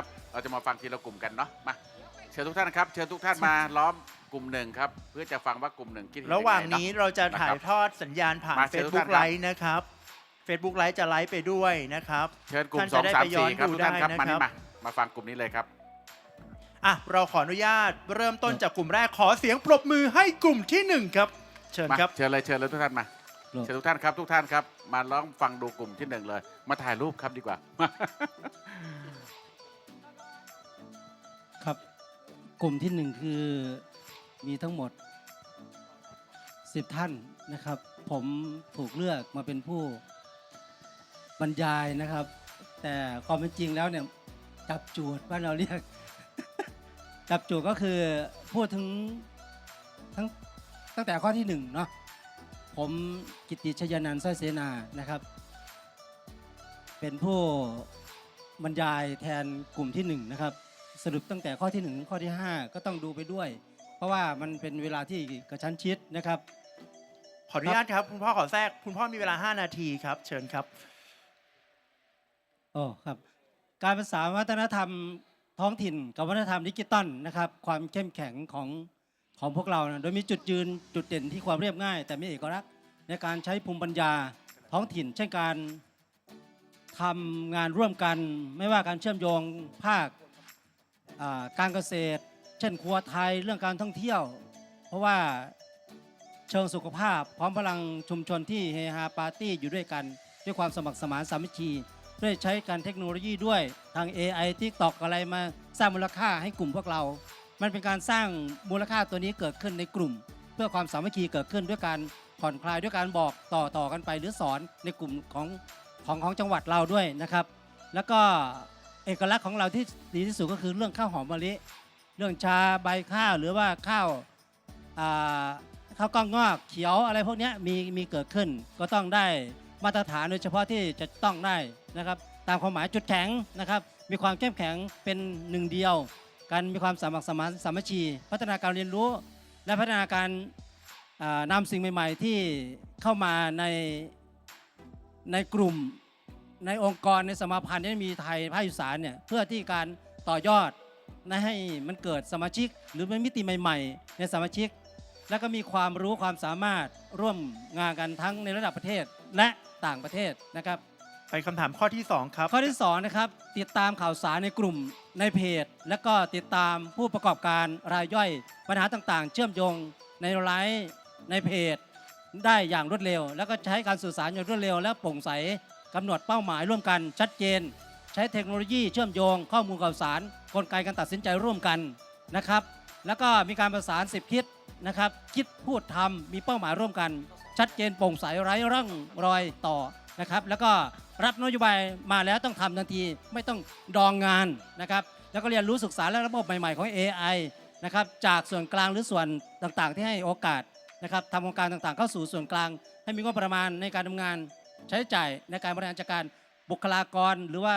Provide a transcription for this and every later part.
ครับ เราจะมาฟังทีละกลุ่มกันเนาะมาเชิญทุกท่านนะครับ เชิญทุกท่านมาล้อมกลุ่มหนึ่งครับ เพื่อจะฟังว่ากลุ่มหนึ่งคิดเห็นระหว่างยัไเอะนี้เราจะถ่ายนะครับทอดสัญญาณผ่าน มาเชิญทุก Facebook ท่านครับ ไลฟ์นะครับ Facebook ไลฟ์จะไลฟ์ไปด้วยนะครับ เชิญกลุ่มท่านสองจะได้สามไปย้อสี่นครับดูทุกท่านครับได้มานะครับ นี่มามาฟังกลุ่มนี้เลยครับ อะเราขออนุญาตเริ่มต้นจากกลุ่มแรกขอเสียงปรบมือให้กลุ่มที่หนึ่งครับ เชิญมาครับ เชิญเลยเชิญเลยทุกท่านมาเชิญทุกท่านครับทุกท่านครับ มาลองฟังดูกลุ่มที่หนึ่งเลย มาถ่ายรูปครับดีกว่า กลุ่มที่หนึ่งคือมีทั้งหมด 10 ท่านนะครับ ผมถูกเลือกมาเป็นผู้บรรยายนะครับ แต่ความเป็นจริงแล้วเนี่ยจับจูดบ้านเราเรียก จับจูดก็คือพูดถึงทั้งตั้งแต่ข้อที่หนึ่งเนาะผมกิตติชยานันท์สร้อยเสนานะครับ เป็นผู้บรรยายแทนกลุ่มที่หนึ่งนะครับ สรุปตั้งแต่ข้อที่1ถึงข้อที่ 5 ก็ต้องดูไปด้วย เพราะว่ามันเป็นเวลาที่กระชั้นชิดนะครับ ขออนุญาตครับ คุณพ่อขอแทรกคุณพ่อมีเวลา 5 นาทีครับ เชิญครับโอ้ครับ การภาษานวัฒนธรรมท้องถิ่นกับวัฒนธรรมดิจิตอลนะครับ ความเข้มแข็งของของพวกเรานะโดยมีจุดยืนจุดเด่นที่ความเรียบง่าย แต่มีเอกลักษณ์ในการใช้ภูมิปัญญาท้องถิ่น เช่นการทำงานร่วมกัน ไม่ว่าการเชื่อมโยงภาคอ่า การเกษตร เช่นครัวไทยเรื่องการท่องเที่ยว เพราะว่าเชิงสุขภาพ พร้อมพลังชุมชนที่เฮฮาปาร์ตี้อยู่ด้วยกัน ด้วยความสมัครสมานสามัคคีด้วยใช้การเทคโนโลยีด้วยทาง AI TikTok อะไรมาสร้างมูลค่าให้กลุ่มพวกเรา มันเป็นการสร้างมูลค่าตัวนี้เกิดขึ้นในกลุ่ม เพื่อความสามัคคีเกิดขึ้นด้วยการผ่อนคลายด้วยการบอกต่อต่อกันไปหรือสอนในกลุ่มของของของจังหวัดเราด้วยนะครับ แล้วก็ เอกลักษณ์ของเราที่ดีที่สุดก็คือเรื่องข้าวหอมมะลิ เรื่องชาใบข้าวหรือว่าข้าวอ่าข้าวกล้องงอกเขียวอะไรพวกเนี้ยมีมีเกิดขึ้น ก็ต้องได้มาตรฐานโดยเฉพาะที่จะต้องได้นะครับ ตามความหมายจุดแข็งนะครับ มีความเข้มแข็งเป็นหนึ่งเดียว การมีความสามัครสมานสามัคคีพัฒนาการเรียนรู้ และพัฒนาการนำสิ่งใหม่ ๆ ที่เข้ามาในในกลุ่ม ในองค์กรในสมาพันธ์ที่มีไทยภาคอีสานเนี่ยเพื่อที่การต่อยอดนะให้มันเกิดสมาชิก หรือเป็นมิติใหม่ ๆ ในสมาชิก แล้วก็มีความรู้ความสามารถร่วมงานกันทั้งในระดับประเทศและต่างประเทศนะครับ ไปคำถามข้อที่ 2 ครับ ข้อที่2นะครับติดตามข่าวสารในกลุ่มในเพจ และก็ติดตามผู้ประกอบการรายย่อยปัญหาต่างๆ เชื่อมโยงในไลฟ์ในเพจ ได้อย่างรวดเร็ว แล้วก็ใช้การสื่อสารอย่างรวดเร็ว และโปร่งใส กำหนดเป้าหมายร่วมกันชัดเจน ใช้เทคโนโลยีเชื่อมโยงข้อมูลข่าวสาร กลไกการตัดสินใจร่วมกันนะครับ แล้วก็มีการประสาน 10 คิดนะครับ คิดพูดทำมีเป้าหมายร่วมกัน ชัดเจนโปร่งใสไร้ร่องรอยต่อนะครับ แล้วก็รับนโยบายมาแล้วต้องทำทันทีไม่ต้องดองงานนะครับ แล้วก็เรียนรู้ศึกษาและระบบใหม่ๆของ AI นะครับจากส่วนกลางหรือส่วนต่างๆ ที่ให้โอกาสนะครับทำโครงการต่างๆ เข้าสู่ส่วนกลาง ให้มีงบประมาณในการทำงาน ใช้จ่ายในการบริหารจัดการบุคลากรหรือว่า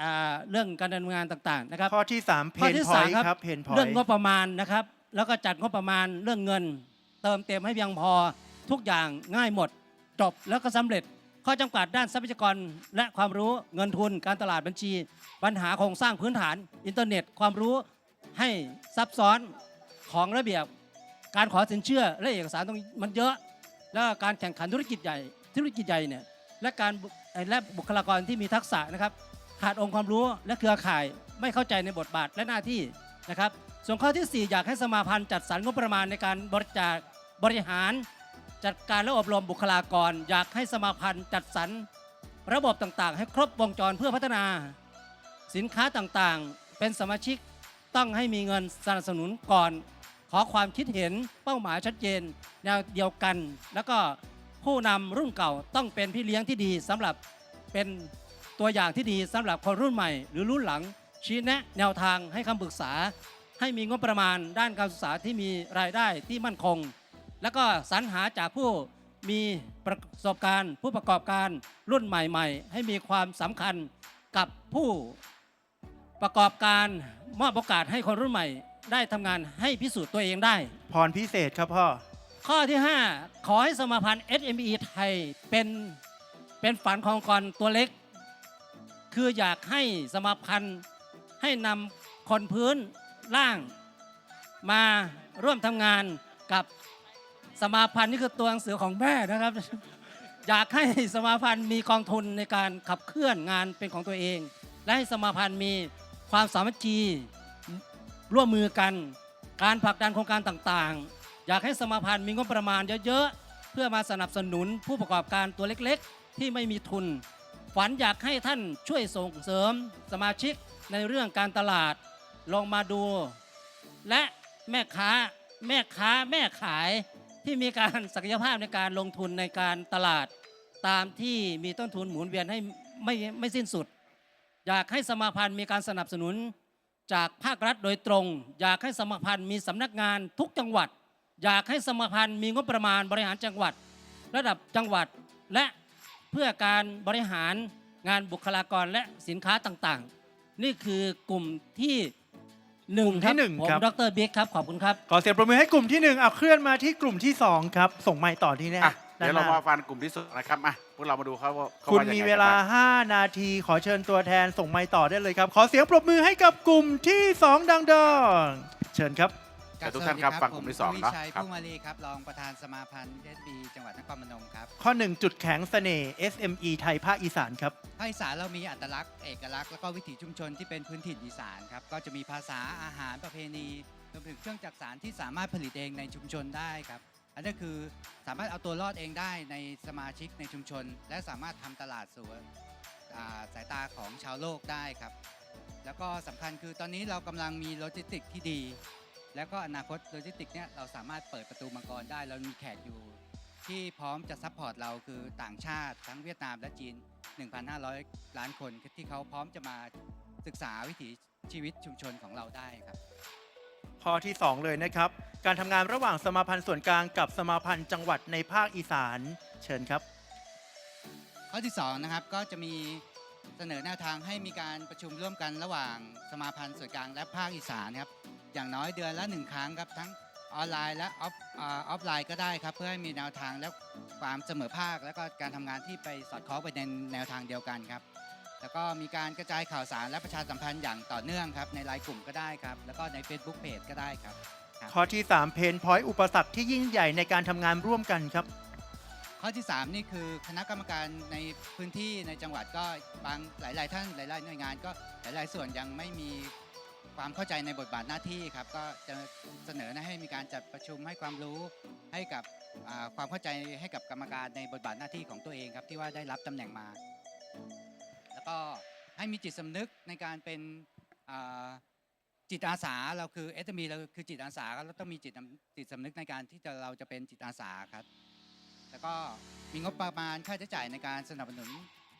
อ่าเรื่องการดำเนินงานต่างๆนะครับ ข้อที่3เพข้อนที่พอยสามครับครับเพนพอยเรื่องงบประมาณนะครับ แล้วก็จัดงบประมาณเรื่องเงิน เติมเต็มให้เพียงพอทุกอย่างง่ายหมด จบแล้วก็สำเร็จ ข้อจำกัดด้านทรัพยากร และความรู้เงินทุนการตลาดบัญชี ปัญหาโครงสร้างพื้นฐาน อินเทอร์เน็ต ความรู้ให้ซับซ้อนของระเบียบ การขอสินเชื่อและเอกสารตรงมันเยอะ แล้วก็การแข่งขันธุรกิจใหญ่ธุรกิจใหญ่เนี่ย และการและบุคลากรที่มีทักษะนะครับ ขาดองค์ความรู้และเครือข่ายไม่เข้าใจในบทบาทและหน้าที่นะครับ ส่วนข้อที่ 4 อยากให้สมาพันธ์จัดสรรงบประมาณในการบริจาคบริหาร จัดการและอบรมบุคลากร อยากให้สมาพันธ์จัดสรรระบบต่างๆ ให้ครบวงจรเพื่อพัฒนา สินค้าต่างๆ เป็นสมาชิกต้องให้มีเงินสนับสนุนก่อน ขอความคิดเห็นเป้าหมายชัดเจนแนวเดียวกัน แล้วก็ ผู้นำรุ่นเก่าต้องเป็นพี่เลี้ยงที่ดีสำหรับเป็นตัวอย่างที่ดีสำหรับคนรุ่นใหม่ หรือรุ่นหลัง ชี้แนะแนวทางให้คำปรึกษา ให้มีงบประมาณด้านการศึกษาที่มีรายได้ที่มั่นคง แล้วก็สรรหาจากผู้มีประสบการณ์ ผู้ประกอบการรุ่นใหม่ ๆ ให้มีความสำคัญกับผู้ประกอบการมอบโอกาสให้คนรุ่นใหม่ ได้ทำงานให้พิสูจน์ตัวเองได้ พรพิเศษครับพ่อ ข้อที่ 5 ขอให้สมาพันธ์ SME ไทยเป็นเป็นฝันขององค์กรตัวเล็ก คืออยากให้สมาพันธ์ให้นำคนพื้นล่าง มาร่วมทำงานกับสมาพันธ์นี่คือตัวหนังสือของแม่นะครับ อยากให้สมาพันธ์มีกองทุนในการขับเคลื่อนงานเป็นของตัวเอง และให้สมาพันธ์มีความสามัคคีร่วมมือกัน การผลักดันโครงการต่างๆ อยากให้สมาพันธ์มีงบประมาณเยอะๆ เพื่อมาสนับสนุนผู้ประกอบการตัวเล็กๆ ที่ไม่มีทุน ฝันอยากให้ท่านช่วยส่งเสริมสมาชิกในเรื่องการตลาด ลองมาดู และแม่ค้าแม่ค้าแม่ขายที่มีการศักยภาพในการลงทุนในการตลาด ตามที่มีต้นทุนหมุนเวียนให้ไม่ไม่สิ้นสุด อยากให้สมาพันธ์มีการสนับสนุนจากภาครัฐโดยตรง อยากให้สมาพันธ์มีสำนักงานทุกจังหวัด อยากให้สมาพันธ์มีงบประมาณบริหารจังหวัด ระดับจังหวัดและเพื่อการบริหารงานบุคลากรและสินค้าต่างๆ นี่คือกลุ่มที่หนึ่งครับที่หนึ่งผมครับ ดรบิ๊กครับขอบคุณครับ ขอเสียงปรบมือให้กลุ่มที่หนึ่งเอาเคลื่อนมาที่กลุ่มที่สองครับ ส่งไม้ต่อที่แน่อะเดี๋ยวเราด้นหมาน้ฟังกลุ่มที่สุดนะครับมาพวกเรามาดูเขาว่าเขาคุณว่ายังไงมีกันเวลาบ้ง5 นาที ขอเชิญตัวแทนส่งไม้ต่อได้เลยครับ ขอเสียงปรบมือให้กับกลุ่มที่2ดังๆเชิญครับ เชิญทุกท่านครับสวัสดีฟังกลุ่มที่สองผเนาะวิชัยครับ ผู้มาลีครับรองประธานสมาพันธ์เอสบีจังหวัดนครพนมครับข้อ 1 จุดแข็งเสน่ห์ SME ไทยภาคอีสานครับ ภาคอีสานเรามีอัตลักษณ์เอกลักษณ์แล้วก็วิถีชุมชนที่เป็นพื้นถิ่นอีสานครับก็จะมีภาษาอาหารประเพณีรวมถึงเครื่องจักสานที่สามารถผลิตเองในชุมชนได้ครับอันนี้คือสามารถเอาตัวรอดเองได้ในสมาชิกในชุมชน และสามารถทำตลาดสู่อ่าสายตาของชาวโลกได้ครับ แล้วก็สำคัญคือตอนนี้เรากำลังมีโลจิสติกที่ดี แล้วก็อนาคตโลจิสติกเนี่ยเราสามารถเปิดประตูมังกรได้ เรามีแขกอยู่ ที่พร้อมจะซัพพอร์ตเราคือต่างชาติทั้งเวียดนามและจีน 1,500 ล้านคนที่เขาพร้อมจะมาศึกษาวิถีชีวิตชุมชนของเราได้ครับ ข้อที่ 2 เลยนะครับ การทำงานระหว่างสมาพันธ์ส่วนกลางกับสมาพันธ์จังหวัดในภาคอีสานเชิญครับ ข้อที่2นะครับก็จะมีเสนอแนวทางให้มีการประชุมร่วมกันระหว่างสมาพันธ์ส่วนกลางและภาคอีสานครับ อย่างน้อยเดือนละหนึ่งครั้งครับทั้งออนไลน์และออฟอาออฟไลน์ก็ได้ครับ เพื่อให้มีแนวทางและความเสมอภาค และก็การทำงานที่ไปสอดคล้องไปในแนวทางเดียวกันครับ แล้วก็มีการกระจายข่าวสารและประชาสัมพันธ์อย่างต่อเนื่องครับ ในไลน์กลุ่มก็ได้ครับ แล้วก็ใน Facebook Page ก็ได้ครับข้อที่ 3 เพนพอยต์อุปสรรคที่ยิ่งใหญ่ในการทำงานร่วมกันครับ ข้อที่ 3 นี่คือคณะกรรมการในพื้นที่ในจังหวัดก็บางหลาย ๆ ท่านหลาย ๆ หน่วยงานก็หลาย ๆ ส่วนยังไม่มี ความเข้าใจในบทบาทหน้าที่ครับก็จะเสนอนะให้มีการจัดประชุมให้ความรู้ให้กับความเข้าใจให้กับกรรมการในบทบาทหน้าที่ของตัวเองครับที่ว่าได้รับตำแหน่งมา แล้วก็ให้มีจิตสำนึกในการเป็นจิตอาสาเราคือเอสมีเราคือจิตอาสาเราต้องมีจิตจิตสำนึกในการที่จะเราจะเป็นจิตอาสาครับ แล้วก็มีงบประมาณค่าใช้จ่ายในการสนับสนุน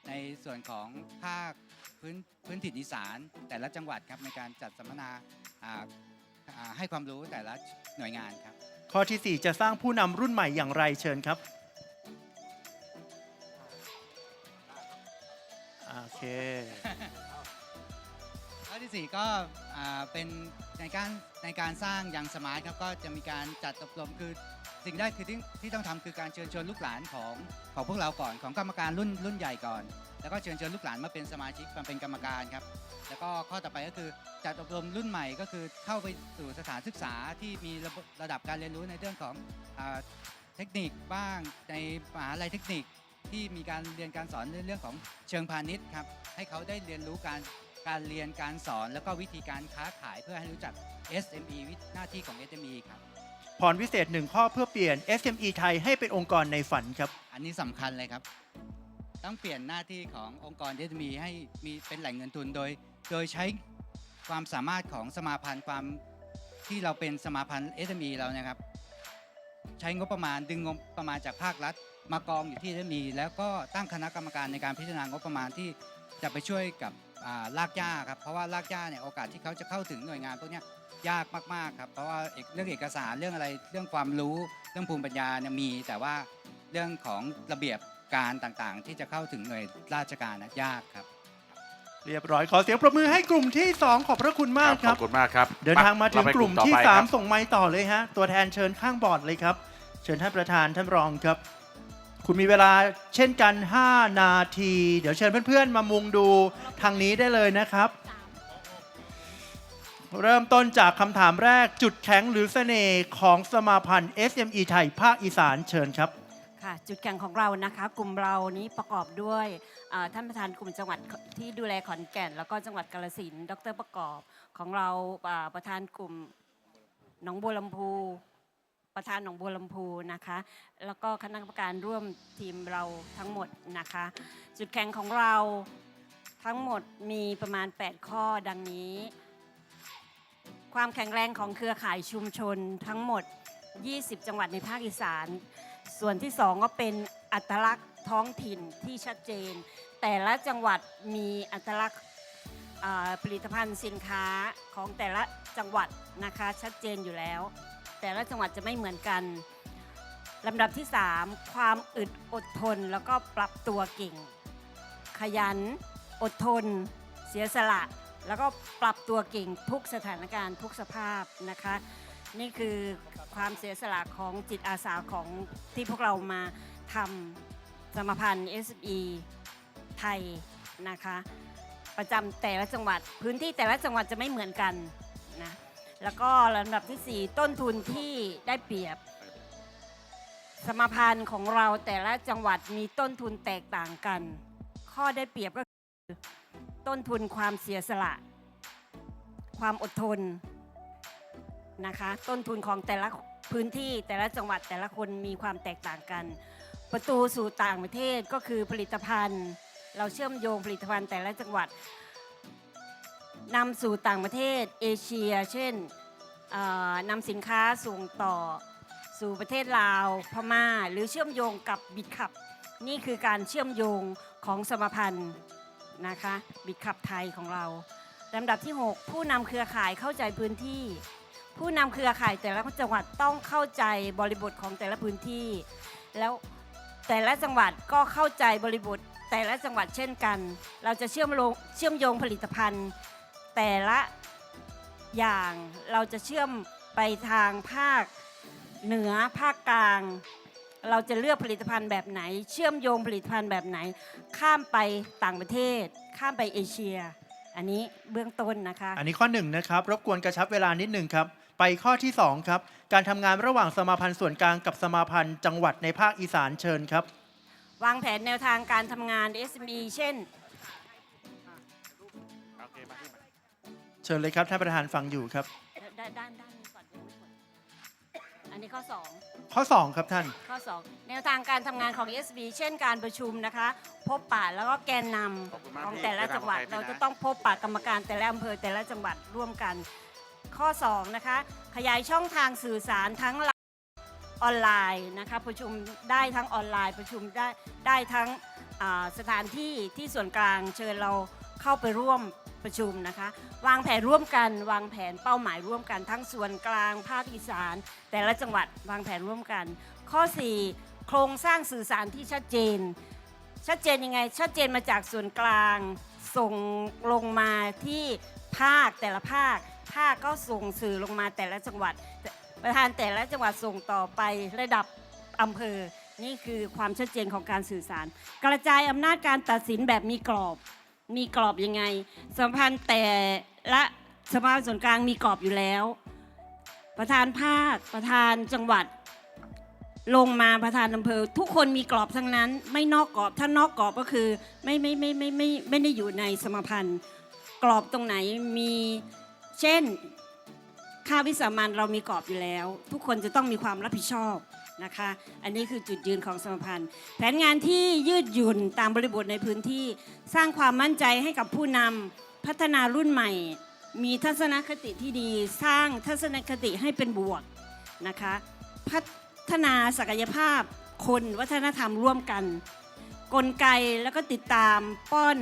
ในส่วนของภาคพื้นพื้นถิ่นอีสาน แต่ละจังหวัดครับในการจัดสัมมนาอ่าอ่าให้ความรู้แต่ละหน่วยงานครับ ข้อทีสี่4 จะสร้างผู้นำรุ่นใหม่อย่างไรเชิญครับโอเค ข้อที่ 4 ก็อ่าเป็นในการในการสร้างยังสมาร์ทครับก็จะมีการจัดอบรมคือ สิ่งแรกคือที่ที่ต้องทำคือการเชิญชวนลูกหลานของของพวกเราก่อนของกรรมการรุ่นรุ่นใหญ่ก่อน แล้วก็เชิญชวนลูกหลานมาเป็นสมาชิกมาเป็นกรรมการครับ แล้วก็ข้อต่อไปก็คือจัดอบรมรุ่นใหม่ก็คือเข้าไปสู่สถานศึกษาที่มีระบบระดับการเรียนรู้ในเรื่องของอาเทคนิคบ้างในมหาลัยเทคนิคที่มีการเรียนการสอนในเรื่องของเชิงพาณิชย์ครับให้เขาได้เรียนรู้การการเรียนการสอน แล้วก็วิธีการค้าขายเพื่อให้รู้จัก SME วิหน้าที่ของ SME ครับ รวิเศษหนึ่งข้อเพื่อเปลี่ยน SME ไทยให้เป็นองค์กรในฝันครับ อันนี้สำคัญเลยครับ ต้องเปลี่ยนหน้าที่ขององค์กรที่จะมีให้มีเป็นแหล่งเงินทุนโดย โดยใช้ความสามารถของสมาพันธ์ความที่เราเป็นสมาพันธ์ SME เรานะครับ ใช้งบประมาณดึงงบประมาณจากภาครัฐ มากองอยู่ที่ SME แล้วก็ตั้งคณะกรรมการในการพิจารณางบประมาณที่จะไปช่วยกับ อ่ารากหญ้าครับเพราะว่ารากหญ้าเนี่ยโอกาสที่เขาจะเข้าถึงหน่วยงานพวกเนี้ยยากมากๆครับเพราะว่าเอกเรื่องเอกสารเรื่องอะไรเรื่องความรู้เรื่องภูมิปัญญาเนี่ยมีแต่ว่าเรื่องของระเบียบการต่างๆ ที่จะเข้าถึงหน่วยราชการนะยากครับ เรียบร้อยขอเสียงปรบมือให้กลุ่มที่ 2 ขอบพระคุณมากขครัอบบคุณมากครับเดินทางมาถึงเรไปกลุ่มต่อที่ไปครับ3ส่งไม้ต่อเลยฮะ ตัวแทนเชิญข้างบอร์ดเลยครับ เชิญท่านประธานท่านรองครับ คุณมีเวลาเช่นกัน 5 นาที เดี๋ยวเชิญเพื่อนๆ มามุงดูทางนี้ได้เลยนะครับ เริ่มต้นจากคำถามแรกจุดแข็งหรือเสน่ห์ของสมาพันธ์ SME ไทย ภาคอีสานเชิญครับ ค่ะ จุดแข็งของเรานะคะ กลุ่มเรานี้ประกอบด้วยอ่าท่านประธานกลุ่มจังหวัดที่ดูแลขอนแก่น แล้วก็จังหวัดกาฬสินธุ์ดรประกอบของเราอ่าประธานกลุ่มหนองบัวลำพู ประธานหนองบัวลำพูนะคะ แล้วก็คณะกรรมการร่วมทีมเราทั้งหมดนะคะ จุดแข็งของเราทั้งหมดมีประมาณ 8 ข้อดังนี้ ความแข็งแรงของเครือข่ายชุมชนทั้งหมด 20 จังหวัดในภาคอีสาน ส่วนที่สองก็เป็นอัตลักษณ์ท้องถิ่นที่ชัดเจน แต่ละจังหวัดมีอัตลักษณ์ผลิตภัณฑ์สินค้าของแต่ละจังหวัดนะคะชัดเจนอยู่แล้ว แต่ละจังหวัดจะไม่เหมือนกันลำดับที่ 3 ความอึดอดทนแล้วก็ปรับตัวเก่ง ขยัน อดทน เสียสละ แล้วก็ปรับตัวเก่งทุกสถานการณ์ทุกสภาพนะคะ นี่คือความเสียสละของจิตอาสาของที่พวกเรามาทำสมพันธ์ SE ไทยนะคะ ประจำแต่ละจังหวัด พื้นที่แต่ละจังหวัดจะไม่เหมือนกันนะ แล้วก็ลำดับที่ 4 ต้นทุนที่ได้เปรียบ สมพันธ์ของเราแต่ละจังหวัดมีต้นทุนแตกต่างกัน ข้อได้เปรียบก็คือต้นทุนความเสียสละ ความอดทนนะคะ ต้นทุนของแต่ละพื้นที่แต่ละจังหวัดแต่ละคนมีความแตกต่างกัน ประตูสู่ต่างประเทศก็คือผลิตภัณฑ์ เราเชื่อมโยงผลิตภัณฑ์แต่ละจังหวัด นำสู่ต่างประเทศเอเชีย เช่นนำสินค้าส่งต่อสู่ประเทศลาวพม่า หรือเชื่อมโยงกับบิดขับ นี่คือการเชื่อมโยงของสมพันธ์นะคะบิดขับไทยของเราลำดับที่ 6 ผู้นำเครือข่ายเข้าใจพื้นที่ ผู้นำเครือข่ายแต่ละจังหวัดต้องเข้าใจบริบทของแต่ละพื้นที่ แล้วแต่ละจังหวัดก็เข้าใจบริบทแต่ละจังหวัดเช่นกัน เราจะเชื่อมโยงเชื่อมโยงผลิตภัณฑ์ แต่ละอย่างเราจะเชื่อมไปทางภาคเหนือภาคกลาง เราจะเลือกผลิตภัณฑ์แบบไหน เชื่อมโยงผลิตภัณฑ์แบบไหน ข้ามไปต่างประเทศ ข้ามไปเอเชีย อันนี้เบื้องต้นนะคะ อันนี้ข้อหนึ่งนะครับ รบกวนกระชับเวลานิดหนึ่งครับ ไปข้อที่ 2 ครับ การทำงานระหว่างสมาพันธ์ส่วนกลางกับสมาพันธ์จังหวัดในภาคอีสานเชิญครับ วางแผนแนวทางการทำงาน SME เช่น เชิญเลยครับท่านประธานฟังอยู่ครับ ด้านด้านด้านนี้ก่อนยังไม่หมดอันนี้ข้อข้อ 2 ครับท่าน2ข้อ 2 แนวทางการทำงานของ SB เช่นการประชุมนะคะ พบปะแล้วก็แกนนขอบคุณมากำของพี่แต่ละจังหวัดแนะนำของใครเราพี่นะจะต้องพบปะกรรมการแต่ละอำเภอแต่ละจังหวัดร่วมกัน ข้อ 2 นะคะ ขยายช่องทางสื่อสารทั้งออนไลน์นะคะประชุมได้ทั้งออนไลน์ประชุมได้ได้ทั้งอ่าสถานที่ที่ส่วนกลางเชิญเราเข้าไปร่วม ประชุมนะคะ วางแผนร่วมกัน วางแผนเป้าหมายร่วมกัน ทั้งส่วนกลางภาคอีสาน แต่ละจังหวัดวางแผนร่วมกัน ข้อ 4 โครงสร้างสื่อสารที่ชัดเจน ชัดเจนยังไง ชัดเจนมาจากส่วนกลาง ส่งลงมาที่ภาคแต่ละภาค ภาคก็ส่งสื่อลงมาแต่ละจังหวัด ประธานแต่ละจังหวัดส่งต่อไประดับอำเภอนี่คือความชัดเจนของการสื่อสาร กระจายอำนาจการตัดสินแบบมีกรอบ มีกรอบยังไง สัมพันธ์แต่ละสภาส่วนกลางมีกรอบอยู่แล้ว ประธานภาคประธานจังหวัด ลงมาประธานอำเภอ ทุกคนมีกรอบทั้งนั้น ไม่นอกกรอบถ้านอกกรอบก็คือไม่ไม่ไม่ไม่ไม่ไม่ได้อยู่ในสมพันธ์ กรอบตรงไหนมีเช่นค่าวิสามันเรามีกรอบอยู่แล้ว ทุกคนจะต้องมีความรับผิดชอบ นะคะ อันนี้คือจุดยืนของสมพันธ์ แผนงานที่ยืดหยุ่นตามบริบทในพื้นที่สร้างความมั่นใจให้กับผู้นำพัฒนารุ่นใหม่ มีทัศนคติที่ดี สร้างทัศนคติให้เป็นบวกนะคะพัฒนาศักยภาพคนวัฒนธรรมร่วมกัน กลไกแล้วก็ติดตามป้อน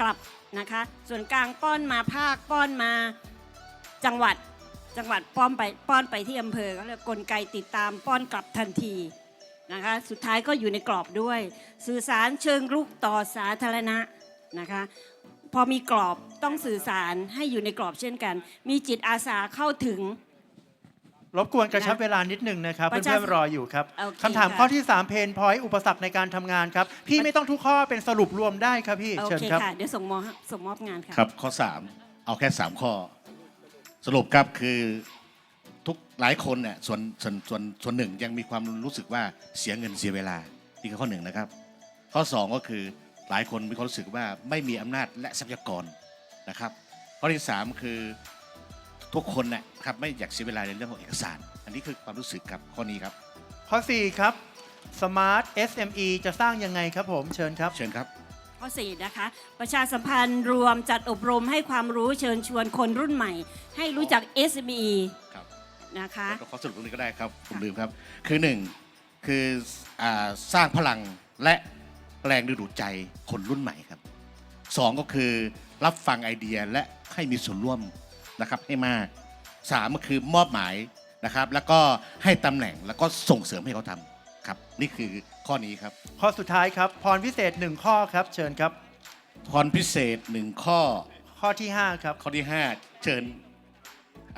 กลับนะคะ ส่วนกลางป้อนมาภาคป้อนมาจังหวัด จังหวัดป้อนไปป้อนไปที่อำเภอก็เรียกกลไกติดตามป้อนกลับทันทีนะคะสุดท้ายก็อยู่ในกรอบด้วย สื่อสารเชิงรุกต่อสาธารณะนะคะพอมีกรอบต้องสื่อสารให้อยู่ในกรอบเช่นกัน มีจิตอาสาเข้าถึง รบกวนกระชับเวลานิดหนึ่งนะครับ ประเพื่ชาอนๆรออยู่ครับโอเคคำถามค่ะ ข้อที่3เพนพอยต์อุปสรรคในการทำงานครับ พี่ไม่ต้องทุกข้อเป็นสรุปรวมได้ครับพี่โอเชิญเคครับ ค่ะ เดี๋ยวส่งมอบส่งมอบงานค่ะ ครับข้อ 3 เอาแค่ 3 ข้อ สรุปครับคือทุกหลายคนเนี่ยส่วนส่วนส่วนส่วนหนึ่งยังมีความรู้สึกว่าเสียเงินเสียเวลานี่คือข้อหนึ่งนะครับ ข้อสองก็คือหลายคนมีความรู้สึกว่าไม่มีอำนาจและทรัพยากรนะครับ ข้อที่สามคือทุกคนนะครับไม่อยากเสียเวลาในเรื่องของเอกสาร อันนี้คือความรู้สึกครับข้อนี้ครับ ข้อ 4 ครับ Smart SME จะสร้างยังไงครับผมเชิญครับ เชิญครับ ข้อ4นะคะ ประชาสัมพันธ์รวมจัดอบรมให้ความรู้เชิญชวนคนรุ่นใหม่ ให้รู้จัก SME ครับนะคะแล้วก็ขอสรุปตรงนี้ก็ได้ครับผมลืมครับ คือหนึ่งคืออาสร้างพลังและแรงดึงดูดใจคนรุ่นใหม่ครับสองก็คือรับฟังไอเดียและให้มีส่วนร่วมนะครับให้มากสามก็คือมอบหมายนะครับ แล้วก็ให้ตำแหน่งแล้วก็ส่งเสริมให้เขาทำ ครับ นี่คือข้อนี้ครับ ข้อสุดท้ายครับ พรพิเศษ1ข้อครับ เชิญครับ พรพิเศษหนึ่งข้อ ข้อที่5ครับ ข้อที่ห้าเชิญ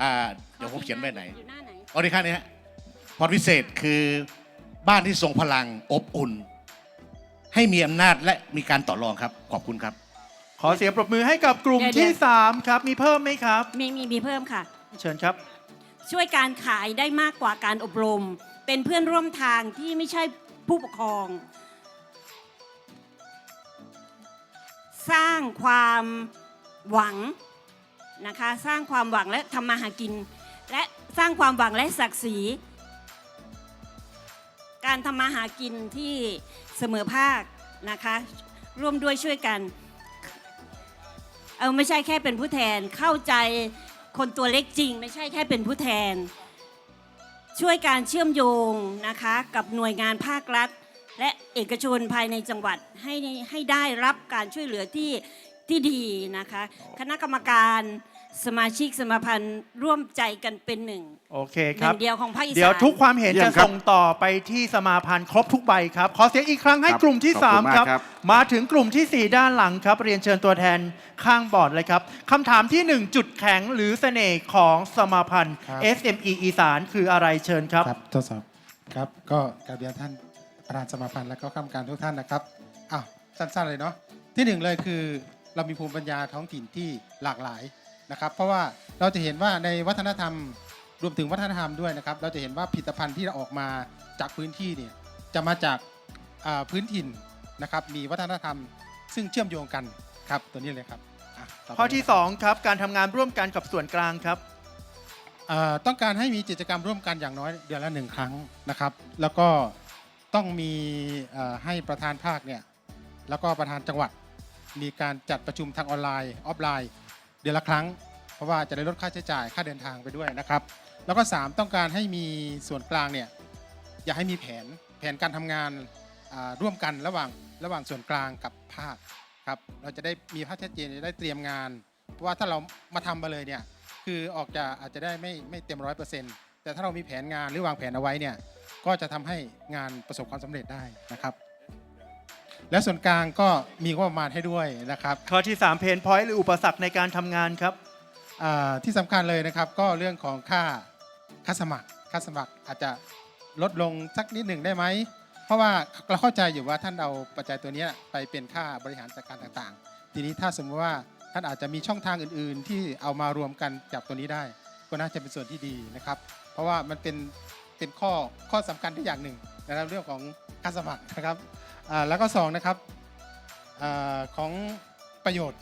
อ่าเดี๋ยวผมเขียนไว้ไหนอยู่หน้าไหนข้อที่ข้านี้ฮะพรพิเศษคือบ้านที่ทรงพลังอบอุ่น ให้มีอำนาจและมีการต่อรองครับ ขอบคุณครับ ขอเสียงปรบมือให้กับกลุ่มเดี๋ยวที่เดี๋ยว3ครับ มีเพิ่มไหมครับ มีมีมีเพิ่มค่ะ เชิญครับ ช่วยการขายได้มากกว่าการอบรม เป็นเพื่อนร่วมทางที่ไม่ใช่ผู้ปกครอง สร้างความหวังนะคะสร้างความหวังและทำมาหากิน และสร้างความหวังและศักดิ์ศรี การทำมาหากินที่เสมอภาคนะคะร่วมด้วยช่วยกันเออไม่ใช่แค่เป็นผู้แทนเข้าใจคนตัวเล็กจริง ไม่ใช่แค่เป็นผู้แทน ช่วยการเชื่อมโยงนะคะกับหน่วยงานภาครัฐ และเอกชนภายในจังหวัดให้ให้ได้รับการช่วยเหลือที่ที่ดีนะคะ คณะกรรมการ สมาชิกสมาพันธ์ร่วมใจกันเป็นหนึ่งโอเคหครันึ่บงเดียวของภาคอีสาน เดี๋ยวทุกความเห็นเยี่ยจะมครับส่งต่อไปที่สมาพันธ์ครบทุกใบครับ ขอเสียงอีกครั้งให้ครับกลุ่มที่ ขอบคุณ3มากครับ ครับ มาถึงกลุ่มทีสี่4 ด้านหลังครับ เรียนเชิญตัวแทนข้างบอร์ดเลยครับคำถามที่ 1 จุดแข็งหรือเสน่ห์ของสมาพันธ์ ครับ SME อีสานคืออะไรเชิญครับ ครับทดสอบครับก็กราบเรียนท่านประธานสมาพันธ์และก็ข้ามการทุกท่านนะครับอ้าวสั้นๆเลยเนาะที่หนึ่งเลยคือเรามีภูมิปัญญาท้องถิ่นที่หลากหลาย นะครับ เพราะว่าเราจะเห็นว่าในวัฒนธรรมรวมถึงวัฒนธรรมด้วยนะครับ เราจะเห็นว่าผลิตภัณฑ์ที่ออกมาจากพื้นที่เนี่ยจะมาจากอ่าพื้นถิ่นนะครับ มีวัฒนธรรม ซึ่งเชื่อมโยงกันครับตัวนี้เลยครับะต่ไปข้อที่ 2 ครับ การทำงานร่วมกันกับส่วนกลางครับเอ่อต้องการให้มีกิจกรรมร่วมกันอย่างน้อยเดือนละหนึ่งครั้งนะครับ แล้วก็ต้องมีเอ่อให้ประธานภาคเนี่ยแล้วก็ประธานจังหวัด มีการจัดประชุมทางออนไลน์ออฟไลน์ เดือนละครั้ง เพราะว่าจะได้ลดค่าใช้จ่ายค่าเดินทางไปด้วยนะครับ แล้วก็ 3 ต้องการให้มีส่วนกลางเนี่ยอยากให้มีแผนแผนการทำงานร่วมกันระหว่างระหว่างส่วนกลางกับภาคครับเราจะได้มีภาพชัดเจนจะได้เตรียมงาน เพราะว่าถ้าเรามาทำมาเลยเนี่ยคือออกจะอาจจะได้ไม่ไม่เต็มร้อยเปอร์เซ็นต์แต่ถ้าเรามีแผนงานหรือวางแผนเอาไว้เนี่ยก็จะทำให้งานประสบความสำเร็จได้นะครับ และส่วนกลางก็มีงบประมาณให้ด้วยนะครับข้อที่3เพนพอยต์หรืออุปสรรคในการทำงานครับ อ่าที่สำคัญเลยนะครับก็เรื่องของค่าค่าสมัครค่าสมัครอาจจะลดลงสักนิดหนึ่งได้ไหม เพราะว่าเราเข้าใจอยู่ว่าท่านเอาปัจจัยตัวเนี้ยไปเป็นค่าบริหารจัดการต่างๆ ทีนี้ถ้าสมมติว่าท่านอาจจะมีช่องทางอื่น ๆ ที่เอามารวมกันจับตัวนี้ได้ ก็น่าจะเป็นส่วนที่ดีนะครับ เพราะว่ามันเป็นเป็นข้อข้อสำคัญที่อย่างหนึ่งนะครับเรื่องของค่าสมัครนะครับ อ่าแล้วก็สองนะครับอาของประโยชน์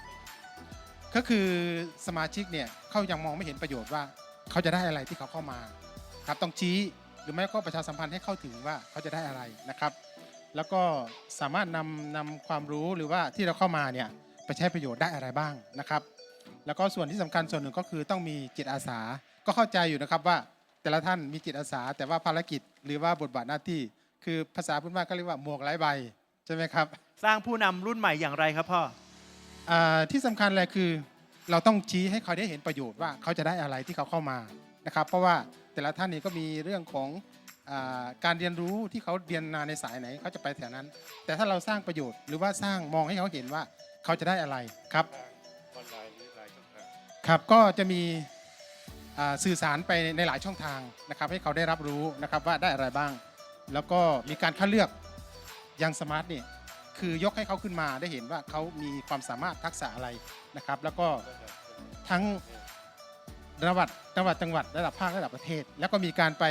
ก็คือสมาชิกเนี่ยเขายังมองไม่เห็นประโยชน์ว่าเขาจะได้อะไรที่เขาเข้ามาครับต้องชี้หรือไม่ก็ประชาสัมพันธ์ให้เข้าถึงว่าเขาจะได้อะไรนะครับ แล้วก็สามารถนำนำความรู้หรือว่าที่เราเข้ามาเนี่ยไปใช้ประโยชน์ได้อะไรบ้างนะครับ แล้วก็ส่วนที่สำคัญส่วนหนึ่งก็คือต้องมีจิตอาสาก็เข้าใจอยู่นะครับว่าแต่ละท่านมีจิตอาสา แต่ว่าภารกิจหรือว่าบทบาทหน้าที่ คือภาษาพื้นบ้านก็เรียกว่าหมวกหลายใบใช่ไหมครับสร้างผู้นำรุ่นใหม่อย่างไรครับพ่อ อ่าที่สำคัญเลยคือเราต้องชี้ให้เขาได้เห็นประโยชน์ว่าเขาจะได้อะไรที่เขาเข้ามานะครับ เพราะว่าแต่ละท่านนี่ก็มีเรื่องของอาการเรียนรู้ที่เขาเรียนมาในสายไหนเขาจะไปแถวนั้น แต่ถ้าเราสร้างประโยชน์หรือว่าสร้างมองให้เขาเห็นว่าเขาจะได้อะไรครับครับก็จะมีอ่าสื่อสารไปในหลายช่องทางนะครับให้เขาได้รับรู้นะครับว่าได้อะไรบ้าง แล้วก็มีการคัดเลือกยังสมาร์ทนี่คือยกให้เขาขึ้นมาได้เห็นว่าเขามีความสามารถทักษะอะไรนะครับ แล้วก็ทั้งระดับจังหวัดจังหวัดระดับภาคระดับประเทศ แล้วก็มีการไป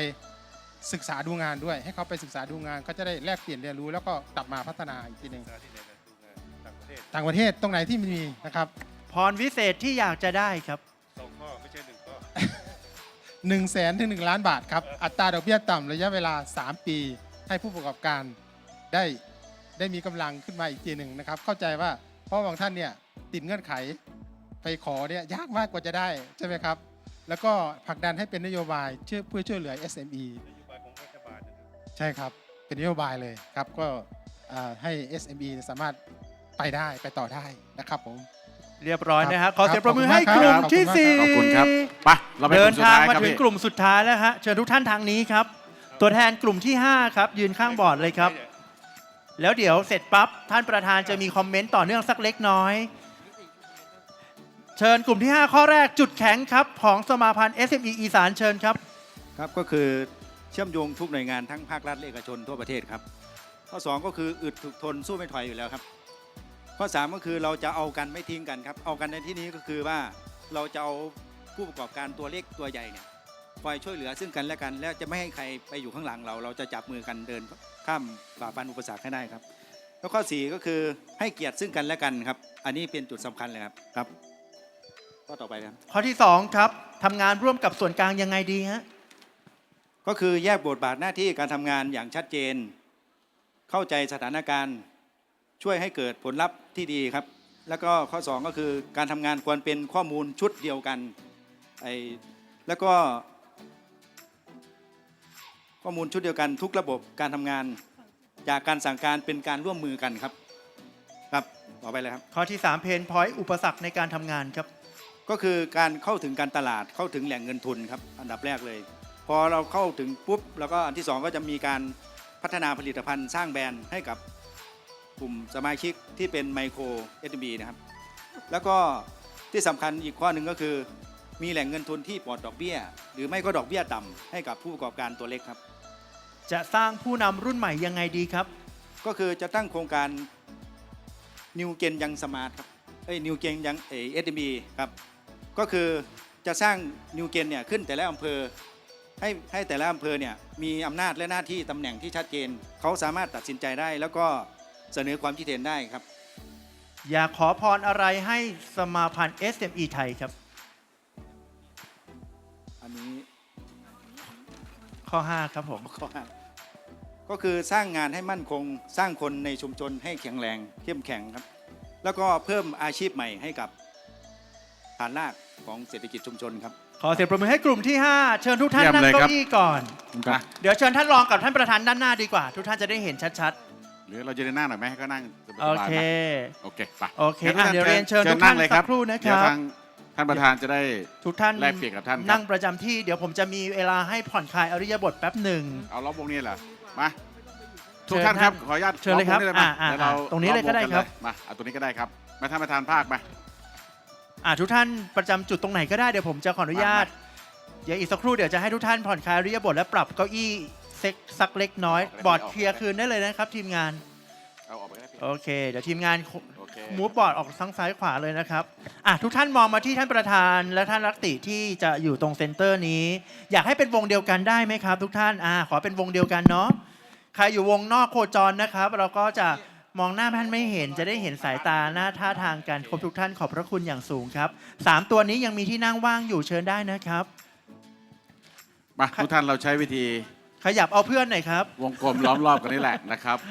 ศึกษาดูงานด้วย ให้เขาไปศึกษาดูงานเขาจะได้แลกเปลี่ยนเรียนรู้ แล้วก็กลับมาพัฒนาอีกทีหนึ่งต่างประเทศตรงไหนที่มีนะครับ พรวิเศษที่อยากจะได้ครับ 1นึ่งแสนถึงหนึ่งล้านบาทครับ อัตราดอกเบี้ยต่ำระยะเวลา 3 ปี ให้ผู้ประกอบการได้ได้มีกำลังขึ้นมาอีกทีหนึ่งนะครับ เข้าใจว่าเพราะบางท่านเนี่ยติดเงื่อนไขไปขอเนี่ยยากมากกว่าจะได้ใช่ไหมครับ แล้วก็ผลักดันให้เป็นนโยบายเชื่อเพื่อช่วยเหลือ SME ใช่ครับ เป็นนโยบายเลยครับก็ให้ SME สามารถไปได้ไปต่อได้นะครับผม เรียบร้อยนะครัฮะบขอเสียงปรบมือขอบคุณให้มากกครับลุ่มที่ขอบคุณมากสี่ขอบคุณครับไปเราไปเดิกนลุ่มสุดทางท้ายมาครับถึงพี่กลุ่มสุดท้ายแล้วฮะเชิญทุกท่านทางนี้ครับ ตัวแทนกลุ่มที่ 5 ครับ ยืนข้างบอร์ดเลยครับ แล้วเดี๋ยวเสร็จปั๊บท่านประธานจะมีคอมเมนต์ต่อเนื่องสักเล็กน้อย เชิญกลุ่มที่ 5 ข้อแรกจุดแข็งครับ ของสมาพันธ์ SME อีสานเชิญครับครับก็คือเชื่อมโยงทุกหน่วยงานทั้งภาครัฐและเอกชนทั่วประเทศครับข้อ 2 ก็คืออึดถึกทนสู้ไม่ถอยอยู่แล้วครับ ข้อ 3 ก็คือเราจะเอากันไม่ทิ้งกันครับ เอากันในที่นี้ก็คือว่าเราจะเอาผู้ประกอบการตัวเล็กตัวใหญ่เนี่ยคอยช่วยเหลือซึ่งกันและกันและจะไม่ให้ใครไปอยู่ข้างหลังเรา เราจะจับมือกันเดินข้ามฝ่าฟันอุปสรรคให้ได้ครับ แล้วข้อ 4 ก็คือให้เกียรติซึ่งกันและกันครับ อันนี้เป็นจุดสำคัญเลยครับครับข้อต่อไปนะครับข้อที่2ครับทำงานร่วมกับส่วนกลางยังไงดีฮะก็คือแยกบทบาทหน้าที่การทำงานอย่างชัดเจน เข้าใจสถานการณ์ ช่วยให้เกิดผลลัพธ์ที่ดีครับ แล้วก็ข้อ 2 ก็คือการทำงานควรเป็นข้อมูลชุดเดียวกันไอ้แล้วก็ ข้อมูลชุดเดียวกันทุกระบบการทำงาน จากการสั่งการเป็นการร่วมมือกันครับ ครับต่อไปเลยครับ ข้อที่3เพนพอยต์อุปสรรคในการทำงานครับ ก็คือการเข้าถึงการตลาดเข้าถึงแหล่งเงินทุนครับ อันดับแรกเลย พอเราเข้าถึงปุ๊บ แล้วก็อันที่สองก็จะมีการพัฒนาผลิตภัณฑ์สร้างแบรนด์ให้กับ กลุ่มสมาชิกที่เป็นไมโครเอ b นะครับ แล้วก็ที่สำคัญอีกข้อหนึ่งก็คือ มีแหล่งเงินทุนที่ปลอดดอกเบี้ย หรือไม่ก็ดอกเบี้ยต่ำให้กับผู้ประกอบการตัวเล็กครับ จะสร้างผู้นำรุ่นใหม่ยังไงดีครับ ก็คือจะตั้งโครงการนิวเกนยังสมาร์ทครับเอ้ยนิวเกนยังเอเอสบีครับ ก็คือจะสร้างนิวเกนเนี่ยขึ้นแต่ละอำเภอให้ให้แต่ละอำเภอเนี่ยมีอำนาจและหน้าที่ตำแหน่งที่ชัดเจน เขาสามารถตัดสินใจได้ แล้วก็ เสนอความคิดเห็นได้ครับ อยากขอพรอะไรให้สมาพันธ์ SME ไทยครับ อันนี้ข้อ 5 ครับผมข้อห้าก็คือสร้างงานให้มั่นคง สร้างคนในชุมชนให้แข็งแรงเข้มแข็งครับ แล้วก็เพิ่มอาชีพใหม่ให้กับฐานรากของเศรษฐกิจชุมชนครับ ขอเสียงปรบมือให้กลุ่มที่ 5 เชิญทุกท่านเยี่ยมนั่งเลยเก้าครับ อี้ก่อนอะเดี๋ยวเชิญท่านรองกับท่านประธานด้านหน้าดีกว่า ทุกท่านจะได้เห็นชัดห รือเราจะได้นั่งหน่อยไหมให้ก็นั่งสๆบายๆโอเคไหมโอเคไปโอเคงั้นอะเดี๋ยวเรียนเชิญทุกนั่ท่างนเลยสักครู่นะคเดี๋ยวรับทางท่านประธานจะได้ ทุกท่านแลกเปลี่ยนกับท่านครับนั่งประจำที่เดี๋ยวผมจะมีเวลาให้ผ่อนคลายอริยบทแป๊บหนึ่ง เอาล้อมวงนี้เหรอมาทุกท่านครับขออนุญาตเชิญเลยครับอมวงนี้อ่าอ่าดี๋ยวเราตรงนี้เลยก็ได้ครับ มาเอาตรงนี้ก็ได้ครับมาท่านประธานภาคมา อะทุกท่านประจำจุดตรงไหนก็ได้เดี๋ยวผมจะขออนุญาต เดี๋ยวอีกสักครู่เดี๋ยวจะให้ทุกท่านผ่อนคลายอริยบทและปรับเก้าอี้ เซ็กสักเล็กน้อย บอร์ดเคลียร์คืนได้เลยนะครับ ทีมงาน เอาออกไปก็ได้พี่ โอเค เดี๋ยวทีมงานโอเค มูฟบอร์ดออกทั้งซ้ายขวาเลยนะครับอะทุกท่านมองมาที่ท่านประธานและท่านรักติที่จะอยู่ตรงเซ็นเตอร์นี้ อยากให้เป็นวงเดียวกันได้ไหมครับ ทุกท่านอ่าขอเป็นวงเดียวกันเนาะใครอยู่วงนอกโคจรนะครับ เราก็จะมองหน้าท่านไม่เห็นจะได้เห็นสายตาหน้าท่าทางกันครบทุกท่านขอบพระคุณอย่างสูงครับสามตัวนี้ยังมีที่นั่งว่างอยู่เชิญได้นะครับ มาทุกท่านเราใช้วิธี ขยับเอาเพื่อนหน่อยครับ วงกลมล้อมรอบกันนี่แหละนะครับ